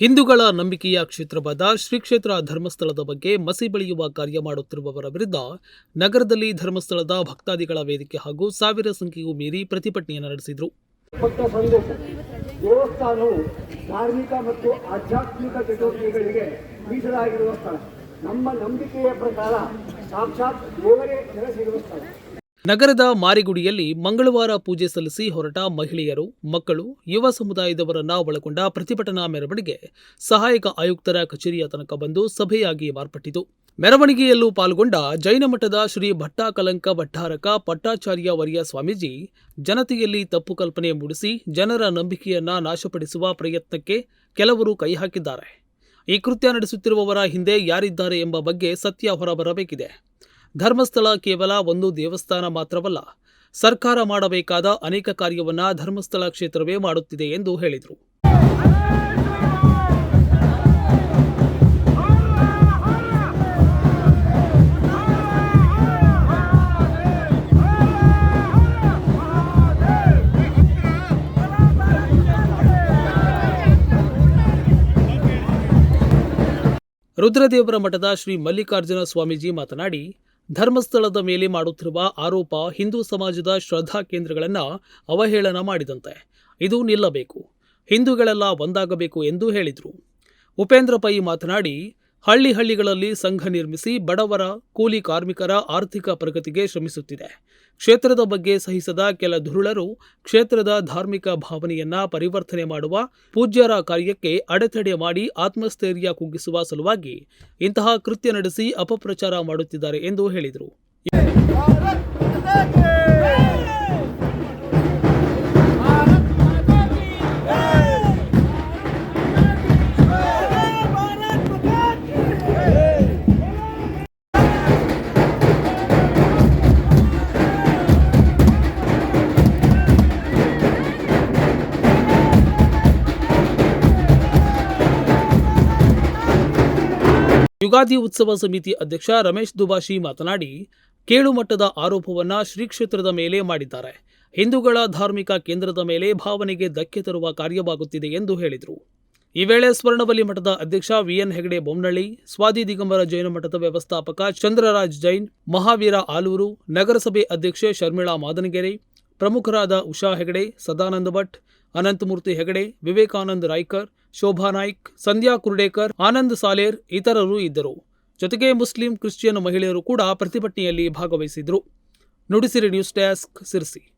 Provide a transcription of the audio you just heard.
ಹಿಂದೂಗಳ ನಂಬಿಕೆಯ ಕ್ಷೇತ್ರವಾದ ಶ್ರೀ ಕ್ಷೇತ್ರ ಧರ್ಮಸ್ಥಳದ ಬಗ್ಗೆ ಮಸಿ ಬೆಳೆಯುವ ಕಾರ್ಯ ಮಾಡುತ್ತಿರುವವರ ವಿರುದ್ಧ ನಗರದಲ್ಲಿ ಧರ್ಮಸ್ಥಳದ ಭಕ್ತಾದಿಗಳ ವೇದಿಕೆ ಹಾಗೂ ಸಾವಿರ ಸಂಖ್ಯೆಗೂ ಮೀರಿ ಪ್ರತಿಭಟನೆಯನ್ನು ನಡೆಸಿದರು. ದೇವಸ್ಥಾನವು ಧಾರ್ಮಿಕ ಮತ್ತು ಆಧ್ಯಾತ್ಮಿಕ ಚಟುವಟಿಕೆಗಳಿಗೆ ಮೀಸಲಾಗಿರುವ ಸ್ಥಳ. ನಮ್ಮ ನಂಬಿಕೆಯ ಪ್ರಕಾರ ಸಾಕ್ಷಾತ್ ದೇವರೇ ನೆಲೆಸಿರುವ ಸ್ಥಳ. ನಗರದ ಮಾರಿಗುಡಿಯಲ್ಲಿ ಮಂಗಳವಾರ ಪೂಜೆ ಸಲ್ಲಿಸಿ ಹೊರಟ ಮಹಿಳೆಯರು, ಮಕ್ಕಳು, ಯುವ ಸಮುದಾಯದವರನ್ನ ಒಳಗೊಂಡ ಪ್ರತಿಭಟನಾ ಮೆರವಣಿಗೆ ಸಹಾಯಕ ಆಯುಕ್ತರ ಕಚೇರಿಯ ತನಕ ಬಂದು ಸಭೆಯಾಗಿ ಮಾರ್ಪಟ್ಟಿತು. ಮೆರವಣಿಗೆಯಲ್ಲೂ ಪಾಲ್ಗೊಂಡ ಜೈನ ಮಠದ ಶ್ರೀ ಭಟ್ಟಾಕಲಂಕ ಭಟ್ಟಾರಕ ಪಟ್ಟಾಚಾರ್ಯ ವರ್ಯ ಸ್ವಾಮೀಜಿ ಜನತೆಯಲ್ಲಿ ತಪ್ಪು ಕಲ್ಪನೆ ಮೂಡಿಸಿ ಜನರ ನಂಬಿಕೆಯನ್ನ ನಾಶಪಡಿಸುವ ಪ್ರಯತ್ನಕ್ಕೆ ಕೆಲವರು ಕೈ ಹಾಕಿದ್ದಾರೆ. ಈ ಕೃತ್ಯ ನಡೆಸುತ್ತಿರುವವರ ಹಿಂದೆ ಯಾರಿದ್ದಾರೆ ಎಂಬ ಬಗ್ಗೆ ಸತ್ಯ ಹೊರಬರಬೇಕಿದೆ. ಧರ್ಮಸ್ಥಳ ಕೇವಲ ಒಂದು ದೇವಸ್ಥಾನ ಮಾತ್ರವಲ್ಲ, ಸರ್ಕಾರ ಮಾಡಬೇಕಾದ ಅನೇಕ ಕಾರ್ಯವನ್ನು ಧರ್ಮಸ್ಥಳ ಕ್ಷೇತ್ರವೇ ಮಾಡುತ್ತಿದೆ ಎಂದು ಹೇಳಿದರು. ರುದ್ರದೇವರ ಮಠದ ಶ್ರೀ ಮಲ್ಲಿಕಾರ್ಜುನ ಸ್ವಾಮೀಜಿ ಮಾತನಾಡಿ ಧರ್ಮಸ್ಥಳದ ಮೇಲೆ ಮಾಡುತ್ತಿರುವ ಆರೋಪ ಹಿಂದೂ ಸಮಾಜದ ಶ್ರದ್ಧಾ ಕೇಂದ್ರಗಳನ್ನು ಅವಹೇಳನ ಮಾಡಿದಂತೆ. ಇದು ನಿಲ್ಲಬೇಕು. ಹಿಂದೂಗಳೆಲ್ಲ ಒಂದಾಗಬೇಕು ಎಂದು ಹೇಳಿದರು. ಉಪೇಂದ್ರ ಪೈ ಮಾತನಾಡಿ ಹಳ್ಳಿ ಹಳ್ಳಿಗಳಲ್ಲಿ ಸಂಘ ನಿರ್ಮಿಸಿ ಬಡವರ, ಕೂಲಿ ಕಾರ್ಮಿಕರ ಆರ್ಥಿಕ ಪ್ರಗತಿಗೆ ಶ್ರಮಿಸುತ್ತಿದೆ. ಕ್ಷೇತ್ರದ ಬಗ್ಗೆ ಸಹಿಸದ ಕೆಲ ಧುರುಳರು ಕ್ಷೇತ್ರದ ಧಾರ್ಮಿಕ ಭಾವನೆಯನ್ನ ಪರಿವರ್ತನೆ ಮಾಡುವ, ಪೂಜ್ಯರ ಕಾರ್ಯಕ್ಕೆ ಅಡೆತಡೆ ಮಾಡಿ ಆತ್ಮಸ್ಥೈರ್ಯ ಕುಗ್ಗಿಸುವ ಸಲುವಾಗಿ ಇಂತಹ ಕೃತ್ಯ ನಡೆಸಿ ಅಪಪ್ರಚಾರ ಮಾಡುತ್ತಿದ್ದಾರೆ ಎಂದು ಹೇಳಿದರು. ಯುಗಾದಿ ಉತ್ಸವ ಸಮಿತಿ ಅಧ್ಯಕ್ಷ ರಮೇಶ್ ದುಬಾಶಿ ಮಾತನಾಡಿ ಕೇಳುಮಟ್ಟದ ಆರೋಪವನ್ನ ಶ್ರೀ ಕ್ಷೇತ್ರದ ಮೇಲೆ ಮಾಡಿದ್ದಾರೆ. ಹಿಂದೂಗಳ ಧಾರ್ಮಿಕ ಕೇಂದ್ರದ ಮೇಲೆ ಭಾವನೆಗೆ ಧಕ್ಕೆ ತರುವ ಕಾರ್ಯವಾಗುತ್ತಿದೆ ಎಂದು ಹೇಳಿದರು. ಈ ವೇಳೆ ಸ್ವರ್ಣಬಲಿ ಮಠದ ಅಧ್ಯಕ್ಷ ವಿಎನ್ ಹೆಗಡೆ ಬೊಮ್ಮನಳ್ಳಿ ಸ್ವಾದಿ ದಿಗಂಬರ ಜೈನ ಮಠದ ವ್ಯವಸ್ಥಾಪಕ ಚಂದ್ರರಾಜ್ ಜೈನ್, ಮಹಾವೀರ ಆಲೂರು, ನಗರಸಭೆ ಅಧ್ಯಕ್ಷೆ ಶರ್ಮಿಳಾ ಮಾದನಗೆರೆ, ಪ್ರಮುಖರಾದ ಉಷಾ ಹೆಗಡೆ, ಸದಾನಂದ ಭಟ್ ಅನಂತಮೂರ್ತಿ ಹೆಗಡೆ, ವಿವೇಕಾನಂದ್ ರಾಯ್ಕರ್, ಶೋಭಾ ನಾಯ್ಕ್, ಸಂಧ್ಯಾ ಕುರ್ಡೇಕರ್, ಆನಂದ್ ಸಾಲೇರ್ ಇತರರು ಇದ್ದರು. ಜೊತೆಗೆ ಮುಸ್ಲಿಂ ಕ್ರಿಶ್ಚಿಯನ್ ಮಹಿಳೆಯರು ಕೂಡ ಪ್ರತಿಭಟನೆಯಲ್ಲಿ ಭಾಗವಹಿಸಿದ್ರು. Nudisiri news desk Sirsi.